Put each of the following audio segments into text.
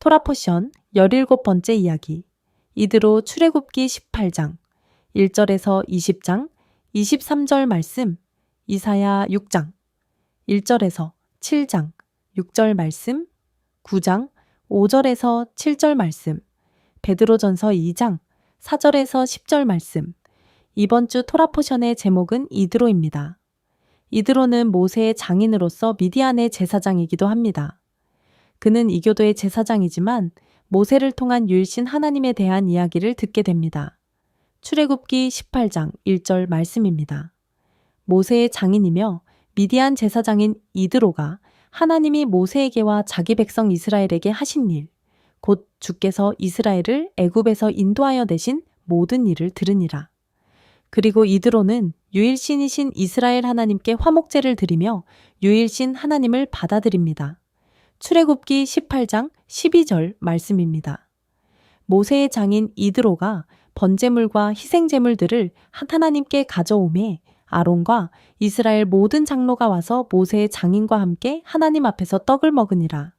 토라포션 17번째 이야기. 이드로 출애굽기 18장 1절에서 20장 23절 말씀 이사야 6장 1절에서 7장 6절 말씀 9장 5절에서 7절 말씀 베드로전서 2장 4절에서 10절 말씀 이번 주 토라포션의 제목은 이드로입니다. 이드로는 모세의 장인으로서 미디안의 제사장이기도 합니다. 그는 이교도의 제사장이지만 모세를 통한 유일신 하나님에 대한 이야기를 듣게 됩니다. 출애굽기 18장 1절 말씀입니다. 모세의 장인이며 미디안 제사장인 이드로가 하나님이 모세에게와 자기 백성 이스라엘에게 하신 일, 곧 주께서 이스라엘을 애굽에서 인도하여 내신 모든 일을 들으니라. 그리고 이드로는 유일신이신 이스라엘 하나님께 화목제를 드리며 유일신 하나님을 받아들입니다. 출애굽기 18장 12절 말씀입니다. 모세의 장인 이드로가 번제물과 희생제물들을 하나님께 가져오매 아론과 이스라엘 모든 장로가 와서 모세의 장인과 함께 하나님 앞에서 떡을 먹으니라.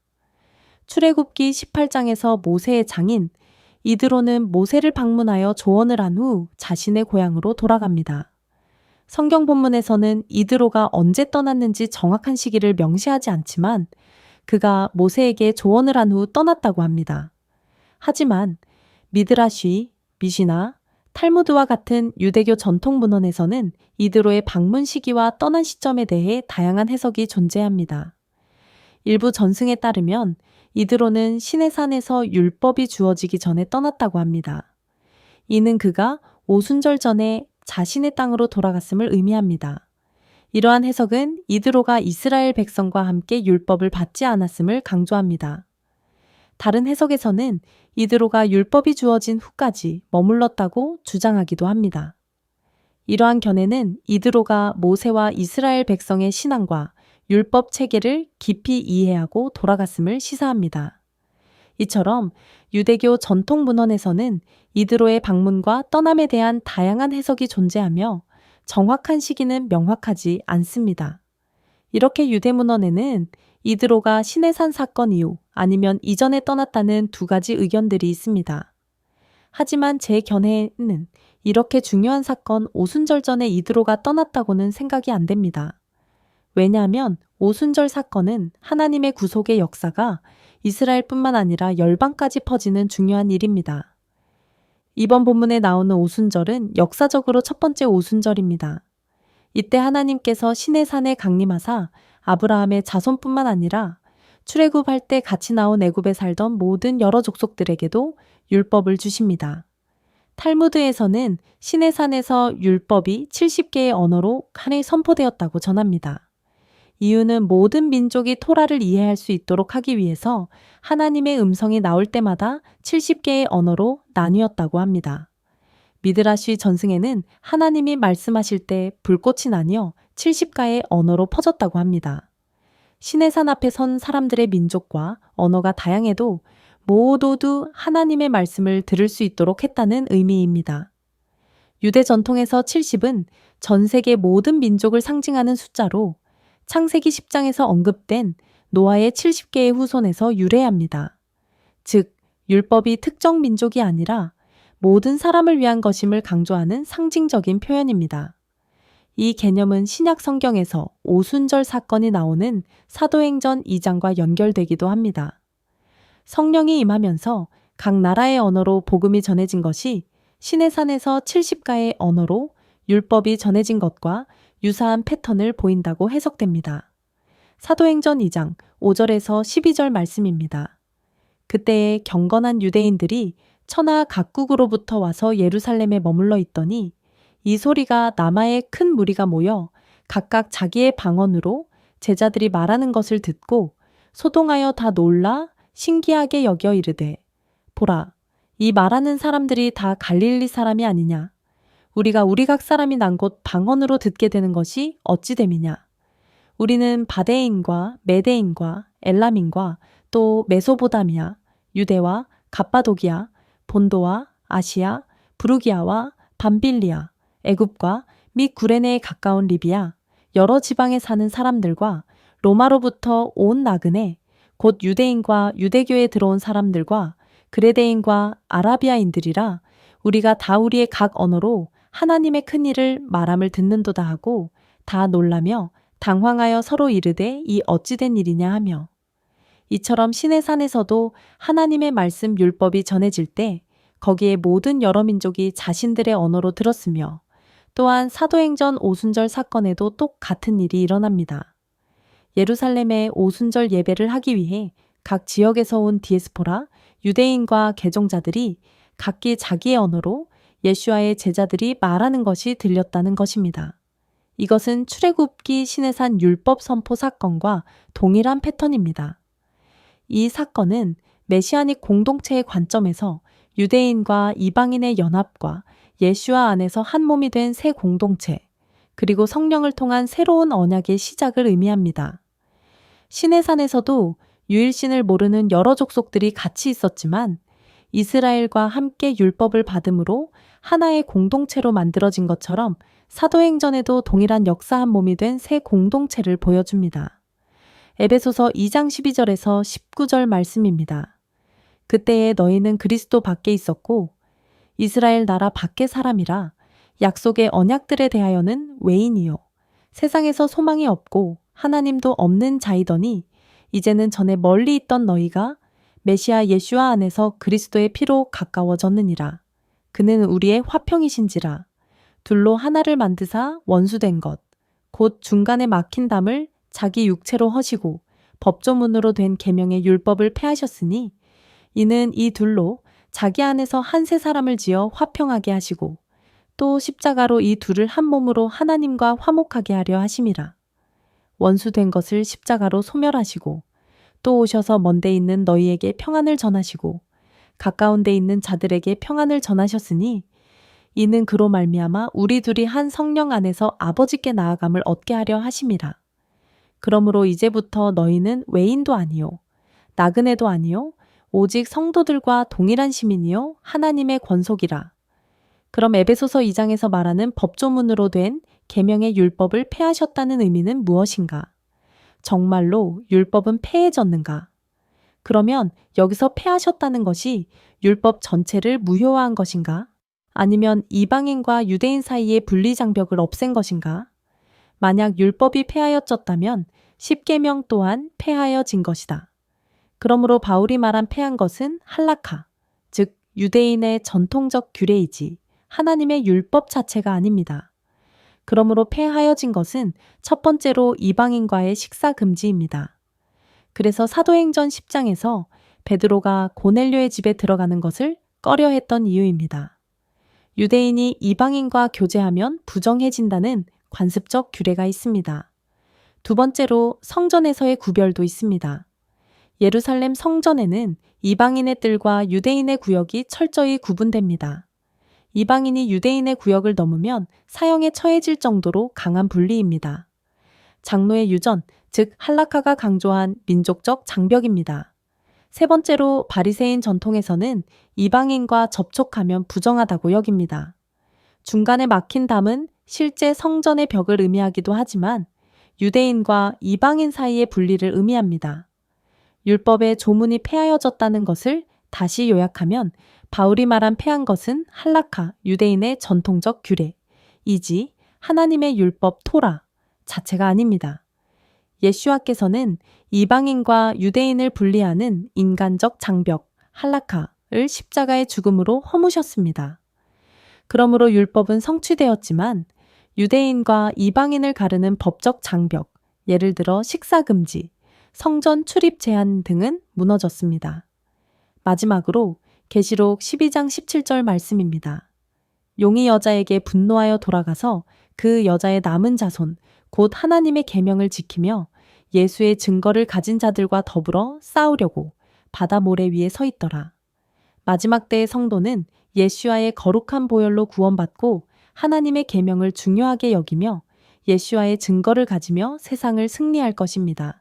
출애굽기 18장에서 모세의 장인 이드로는 모세를 방문하여 조언을 한 후 자신의 고향으로 돌아갑니다. 성경 본문에서는 이드로가 언제 떠났는지 정확한 시기를 명시하지 않지만 그가 모세에게 조언을 한 후 떠났다고 합니다. 하지만 미드라쉬, 미시나, 탈무드와 같은 유대교 전통 문헌에서는 이드로의 방문 시기와 떠난 시점에 대해 다양한 해석이 존재합니다. 일부 전승에 따르면 이드로는 시내산에서 율법이 주어지기 전에 떠났다고 합니다. 이는 그가 오순절 전에 자신의 땅으로 돌아갔음을 의미합니다. 이러한 해석은 이드로가 이스라엘 백성과 함께 율법을 받지 않았음을 강조합니다. 다른 해석에서는 이드로가 율법이 주어진 후까지 머물렀다고 주장하기도 합니다. 이러한 견해는 이드로가 모세와 이스라엘 백성의 신앙과 율법 체계를 깊이 이해하고 돌아갔음을 시사합니다. 이처럼 유대교 전통 문헌에서는 이드로의 방문과 떠남에 대한 다양한 해석이 존재하며 정확한 시기는 명확하지 않습니다. 이렇게 유대 문헌에는 이드로가 시내산 사건 이후 아니면 이전에 떠났다는 두 가지 의견들이 있습니다. 하지만 제 견해는 이렇게 중요한 사건 오순절 전에 이드로가 떠났다고는 생각이 안 됩니다. 왜냐하면 오순절 사건은 하나님의 구속의 역사가 이스라엘뿐만 아니라 열방까지 퍼지는 중요한 일입니다. 이번 본문에 나오는 오순절은 역사적으로 첫 번째 오순절입니다. 이때 하나님께서 신의 산에 강림하사 아브라함의 자손뿐만 아니라 출애굽할 때 같이 나온 애굽에 살던 모든 여러 족속들에게도 율법을 주십니다. 탈무드에서는 신의 산에서 율법이 70개의 언어로 칸에 선포되었다고 전합니다. 이유는 모든 민족이 토라를 이해할 수 있도록 하기 위해서 하나님의 음성이 나올 때마다 70개의 언어로 나뉘었다고 합니다. 미드라시 전승에는 하나님이 말씀하실 때 불꽃이 나뉘어 70가의 언어로 퍼졌다고 합니다. 신의 산 앞에 선 사람들의 민족과 언어가 다양해도 모두도 하나님의 말씀을 들을 수 있도록 했다는 의미입니다. 유대 전통에서 70은 전 세계 모든 민족을 상징하는 숫자로 창세기 10장에서 언급된 노아의 70개의 후손에서 유래합니다. 즉, 율법이 특정 민족이 아니라 모든 사람을 위한 것임을 강조하는 상징적인 표현입니다. 이 개념은 신약 성경에서 오순절 사건이 나오는 사도행전 2장과 연결되기도 합니다. 성령이 임하면서 각 나라의 언어로 복음이 전해진 것이 신의 산에서 70가의 언어로 율법이 전해진 것과 유사한 패턴을 보인다고 해석됩니다. 사도행전 2장 5절에서 12절 말씀입니다. 그때에 경건한 유대인들이 천하 각국으로부터 와서 예루살렘에 머물러 있더니 이 소리가 남아의 큰 무리가 모여 각각 자기의 방언으로 제자들이 말하는 것을 듣고 소동하여 다 놀라 신기하게 여겨 이르되 보라 이 말하는 사람들이 다 갈릴리 사람이 아니냐 우리가 우리 각 사람이 난 곳 방언으로 듣게 되는 것이 어찌 됨이냐. 우리는 바데인과 메데인과 엘람인과 또 메소보다미아, 유대와 갑바도기아, 본도와 아시아, 부르기아와 밤빌리아, 애굽과 및 구레네에 가까운 리비아, 여러 지방에 사는 사람들과 로마로부터 온 나그네, 곧 유대인과 유대교에 들어온 사람들과 그레데인과 아라비아인들이라 우리가 다 우리의 각 언어로 하나님의 큰 일을 말함을 듣는도다 하고 다 놀라며 당황하여 서로 이르되 이 어찌된 일이냐 하며 이처럼 신의 산에서도 하나님의 말씀 율법이 전해질 때 거기에 모든 여러 민족이 자신들의 언어로 들었으며 또한 사도행전 오순절 사건에도 똑같은 일이 일어납니다. 예루살렘에 오순절 예배를 하기 위해 각 지역에서 온 디에스포라 유대인과 개종자들이 각기 자기의 언어로 예수와의 제자들이 말하는 것이 들렸다는 것입니다. 이것은 출애굽기 신해산 율법 선포 사건과 동일한 패턴입니다. 이 사건은 메시아닉 공동체의 관점에서 유대인과 이방인의 연합과 예수와 안에서 한 몸이 된 새 공동체, 그리고 성령을 통한 새로운 언약의 시작을 의미합니다. 신의 산에서도 유일신을 모르는 여러 족속들이 같이 있었지만 이스라엘과 함께 율법을 받음으로 하나의 공동체로 만들어진 것처럼 사도행전에도 동일한 역사 한 몸이 된 새 공동체를 보여줍니다. 에베소서 2장 12절에서 19절 말씀입니다. 그때에 너희는 그리스도 밖에 있었고 이스라엘 나라 밖의 사람이라 약속의 언약들에 대하여는 외인이요 세상에서 소망이 없고 하나님도 없는 자이더니 이제는 전에 멀리 있던 너희가 메시아 예수와 안에서 그리스도의 피로 가까워졌느니라. 그는 우리의 화평이신지라. 둘로 하나를 만드사 원수된 것. 곧 중간에 막힌 담을 자기 육체로 허시고 법조문으로 된 계명의 율법을 폐하셨으니 이는 이 둘로 자기 안에서 한 세 사람을 지어 화평하게 하시고 또 십자가로 이 둘을 한 몸으로 하나님과 화목하게 하려 하심이라. 원수된 것을 십자가로 소멸하시고 또 오셔서 먼데 있는 너희에게 평안을 전하시고 가까운 데 있는 자들에게 평안을 전하셨으니 이는 그로 말미암아 우리 둘이 한 성령 안에서 아버지께 나아감을 얻게 하려 하심이라. 그러므로 이제부터 너희는 외인도 아니요 나그네도 아니요 오직 성도들과 동일한 시민이요 하나님의 권속이라. 그럼 에베소서 2장에서 말하는 법조문으로 된 계명의 율법을 폐하셨다는 의미는 무엇인가? 정말로 율법은 폐해졌는가? 그러면 여기서 폐하셨다는 것이 율법 전체를 무효화한 것인가? 아니면 이방인과 유대인 사이의 분리장벽을 없앤 것인가? 만약 율법이 폐하여졌다면 십계명 또한 폐하여진 것이다. 그러므로 바울이 말한 폐한 것은 할라카, 즉 유대인의 전통적 규례이지 하나님의 율법 자체가 아닙니다. 그러므로 폐하여진 것은 첫 번째로 이방인과의 식사 금지입니다. 그래서 사도행전 10장에서 베드로가 고넬료의 집에 들어가는 것을 꺼려했던 이유입니다. 유대인이 이방인과 교제하면 부정해진다는 관습적 규례가 있습니다. 두 번째로 성전에서의 구별도 있습니다. 예루살렘 성전에는 이방인의 뜰과 유대인의 구역이 철저히 구분됩니다. 이방인이 유대인의 구역을 넘으면 사형에 처해질 정도로 강한 분리입니다. 장로의 유전, 즉 할라카가 강조한 민족적 장벽입니다. 세 번째로 바리새인 전통에서는 이방인과 접촉하면 부정하다고 여깁니다. 중간에 막힌 담은 실제 성전의 벽을 의미하기도 하지만 유대인과 이방인 사이의 분리를 의미합니다. 율법의 조문이 폐하여졌다는 것을 다시 요약하면 바울이 말한 폐한 것은 할라카, 유대인의 전통적 규례, 이지 하나님의 율법 토라 자체가 아닙니다. 예슈아께서는 이방인과 유대인을 분리하는 인간적 장벽, 할라카를 십자가의 죽음으로 허무셨습니다. 그러므로 율법은 성취되었지만 유대인과 이방인을 가르는 법적 장벽, 예를 들어 식사 금지, 성전 출입 제한 등은 무너졌습니다. 마지막으로 계시록 12장 17절 말씀입니다. 용이 여자에게 분노하여 돌아가서 그 여자의 남은 자손 곧 하나님의 계명을 지키며 예수의 증거를 가진 자들과 더불어 싸우려고 바다 모래 위에 서 있더라. 마지막 때의 성도는 예수와의 거룩한 보혈로 구원받고 하나님의 계명을 중요하게 여기며 예수와의 증거를 가지며 세상을 승리할 것입니다.